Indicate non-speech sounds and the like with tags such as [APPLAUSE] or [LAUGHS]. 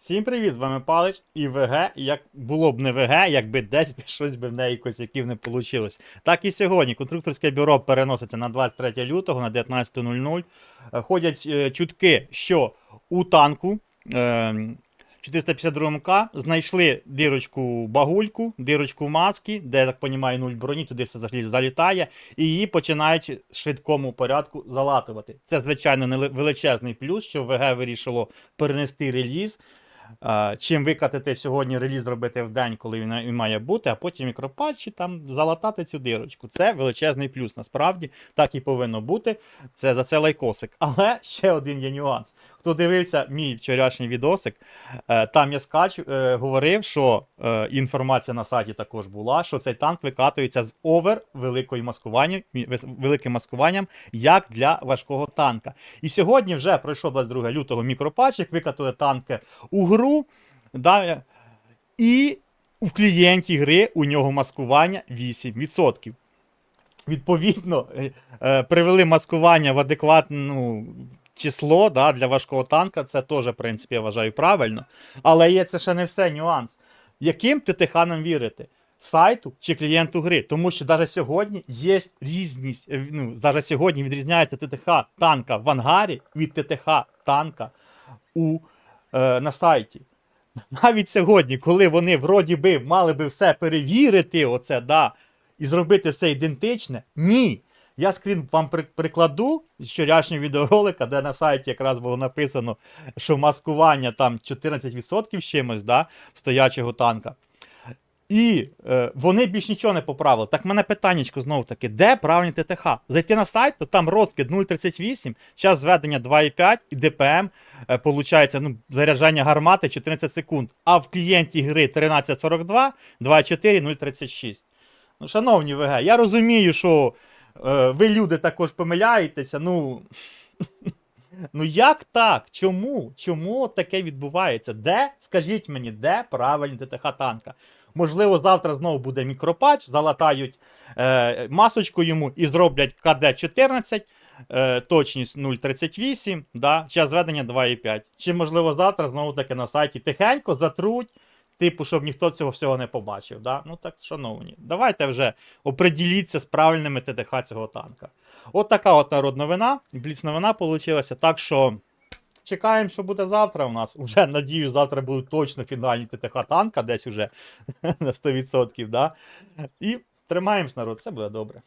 Всім привіт, з вами Палич і ВГ. Як було б не ВГ, якби десь щось би в неї косяків не вийшло. Так і сьогодні конструкторське бюро переноситься на 23 лютого на 19.00. Е, Ходять е, чутки, що у танку е, 452К знайшли дирочку багульку, дирочку маски, де, я так розумію, нуль броні, туди все залі- залітає, і її починають в швидкому порядку залатувати. Це, звичайно, величезний плюс, що ВГ вирішило перенести реліз. Чим викатити сьогодні реліз робити в день, коли він має бути, а потім мікропатчі там залатати цю дирочку. Це величезний плюс. Насправді так і повинно бути. Це за це лайкосик. Але ще один є нюанс. Хто дивився мій вчорашній відосик, е, там я скач е, говорив, що е, інформація на сайті також була, що цей танк викатується з овер великою маскуванням, великим маскуванням, як для важкого танка. І сьогодні вже пройшов 22 лютого мікропатчик, викатали танки у гру. Да, і в клієнті гри у нього маскування 8%. Відповідно, привели маскування в адекватне ну, число да, для важкого танка. Це теж, в принципі, я вважаю правильно. Але є це ще не все нюанс. Яким ТТХ нам вірити? Сайту чи клієнту гри? Тому що навіть сьогодні є різність. е, Ну, навіть сьогодні відрізняється ТТХ танка в ангарі від ТТХ танка у, е, на сайті. Навіть сьогодні, коли вони вроді би мали би все перевірити, оце, да, і зробити все ідентичне, ні. Я скрін вам при- прикладу з вчорашнього відеоролика, де на сайті якраз було написано, що маскування там 14% з чимось, да, стоячого танка. І е, вони більш нічого не поправили. Так в мене питаннячко знову таки, де правильний ТТХ? Зайти на сайт, то там розкид 0,38, час зведення 2,5 і ДПМ, е, получається, ну, заряджання гармати 14 секунд. А в клієнті гри 13.42, 2,4, 0,36. Ну, шановні ВГ, я розумію, що ви люди також помиляєтеся. Ну. [LAUGHS] Ну як так? Чому? Чому таке відбувається? Де? Скажіть мені, де правильний ТТХ танка? Можливо, завтра знову буде мікропатч, залатають е, масочку йому і зроблять КД-14, е, точність 0,38, да, час зведення 2,5. Чи, можливо, завтра знову таки на сайті тихенько затруть, типу, щоб ніхто цього всього не побачив. Да? Ну так, шановні, давайте вже оприділіться з правильними ТТХ цього танка. От така от народ новина, бліц новина вийшла. Так що чекаємо, що буде завтра у нас. Уже надіюсь, завтра будуть точно фінальні ТТХ танка, десь уже [LAUGHS] на 100%. Да? І тримаємось, народ, все буде добре.